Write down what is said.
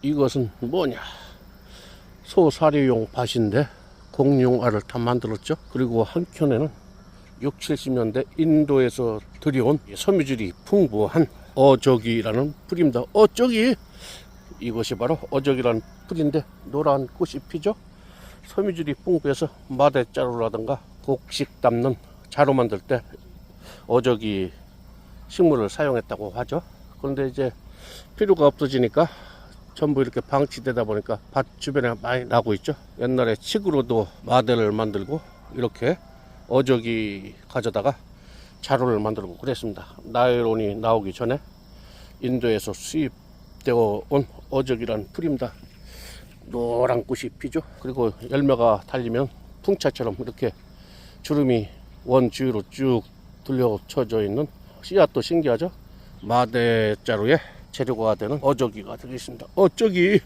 이것은 뭐냐? 소사료용 밭인데 공룡알을 다 만들었죠. 그리고 한켠에는 6, 70년대 인도에서 들여온 섬유질이 풍부한 어저기라는 풀입니다. 어저기 이것이 바로 어저기라는 풀인데 노란 꽃이 피죠. 섬유질이 풍부해서 마대자루라든가 곡식 담는 자루 만들 때 어저기 식물을 사용했다고 하죠. 그런데 이제 필요가 없어지니까 전부 이렇게 방치되다 보니까 밭 주변에 많이 나고 있죠. 옛날에 칡으로도 마대를 만들고 이렇게 어저기 가져다가 자루를 만들고 그랬습니다. 나일론이 나오기 전에 인도에서 수입되어 온 어저기란 풀입니다. 노란 꽃이 피죠. 그리고 열매가 달리면 풍차처럼 이렇게 주름이 원주위로 쭉 들려쳐져 있는 씨앗도 신기하죠. 마대 자루에 재료가 되는 어저기가 되겠습니다. 어저기